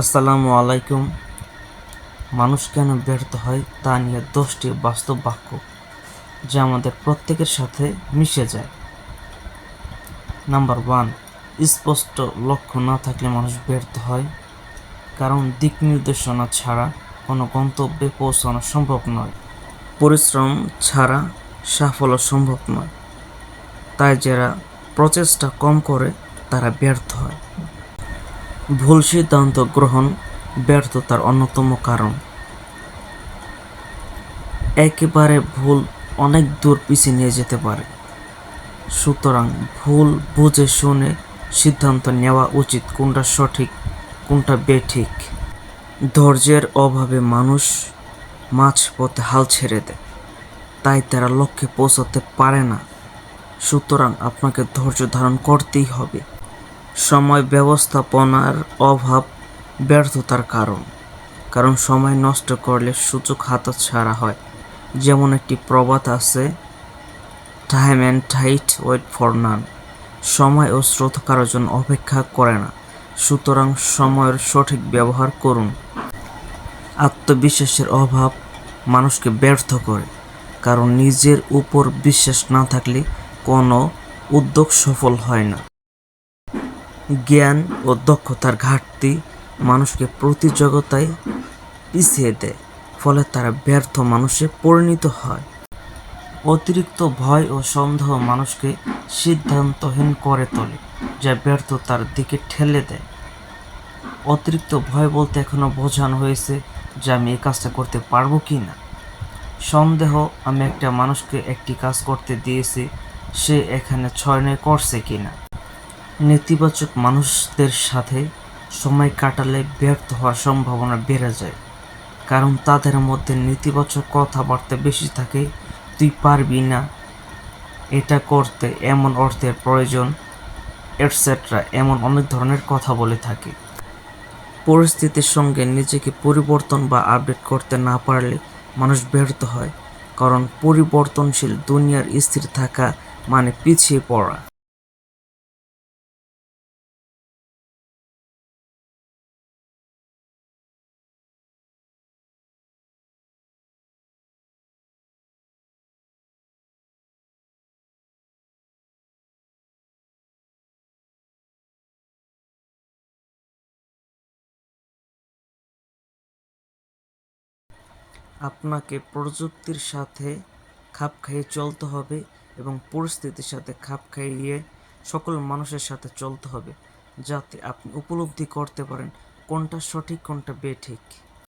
আসসালামু আলাইকুম। মানুষ কেন ব্যর্থ হয় তা নিয়ে দশটি বাস্তব বাক্য যা আমাদের প্রত্যেকের সাথে মিশে যায়। নাম্বার ওয়ান, স্পষ্ট লক্ষ্য না থাকলে মানুষ ব্যর্থ হয়। কারণ দিক নির্দেশনা ছাড়া কোনো গন্তব্যে পৌঁছানো সম্ভব নয়। পরিশ্রম ছাড়া সাফল্য সম্ভব নয়। তাই যারা প্রচেষ্টা কম করে, তারা ব্যর্থ হয়। ভুল সিদ্ধান্ত গ্রহণ ব্যর্থতার অন্যতম কারণ। একেবারে ভুল অনেক দূর পিছিয়ে নিয়ে যেতে পারে। সুতরাং ভুল বুঝে শুনে সিদ্ধান্ত নেওয়া উচিত কোনটা সঠিক, কোনটা বেঠিক। ধৈর্যের অভাবে মানুষ মাঝ পথে হাল ছেড়ে দেয়, তাই তারা লক্ষ্যে পৌঁছাতে পারে না। সুতরাং আপনাকে ধৈর্য ধারণ করতেই হবে। সময় ব্যবস্থাপনার অভাব, ব্যর্থতার কারণ। কারণ সময় নষ্ট করলে সুযোগ হাতছাড়া হয়। যেমন একটি প্রবাদ আছে time and tide wait for none সময় ও স্রোত কারোর জন্য অপেক্ষা করে না। সুতরাং সময়ের সঠিক ব্যবহার করুন। আত্মবিশ্বাসের অভাব মানুষকে ব্যর্থ করে। কারণ নিজের উপর বিশ্বাস না থাকলে কোনো উদ্যোগ সফল হয় না। জ্ঞান ও দক্ষতার ঘাটতি মানুষকে প্রতিযোগিতায় পিছিয়ে দেয়, ফলে তারা ব্যর্থ মানুষে পরিণত হয়। অতিরিক্ত ভয় ও সন্দেহ মানুষকে সিদ্ধান্তহীন করে তোলে, যা ব্যর্থতার দিকে ঠেলে দেয়। অতিরিক্ত ভয় বলতে এখনও বোঝানো হয়েছে যে আমি এই কাজটা করতে পারব কি না সন্দেহ, আমি একটা মানুষকে একটি কাজ করতে দিয়েছি, সে এখানে ছয় নয় করছে কি না নেতিবাচক মানুষদের সাথে সময় কাটালে ব্যর্থ হওয়ার সম্ভাবনা বেড়ে যায়। কারণ তাদের মধ্যে নেতিবাচক কথাবার্তা বেশি থাকে, তুই পারবি না এটা করতে এমন অর্থের প্রয়োজন এটসেট্রা এমন অনেক ধরনের কথা বলে থাকে। পরিস্থিতির সঙ্গে নিজেকে পরিবর্তন বা আপডেট করতে না পারলে মানুষ ব্যর্থ হয়, কারণ পরিবর্তনশীল দুনিয়ার স্থির থাকা মানে পিছিয়ে পড়া। আপনাকে প্রযুক্তির সাথে খাপ খাইয়ে চলতে হবে এবং পরিস্থিতির সাথে খাপ খাইয়ে সকল মানুষের সাথে চলতে হবে, যাতে আপনি উপলব্ধি করতে পারেন কোনটা সঠিক, কোনটা বেঠিক।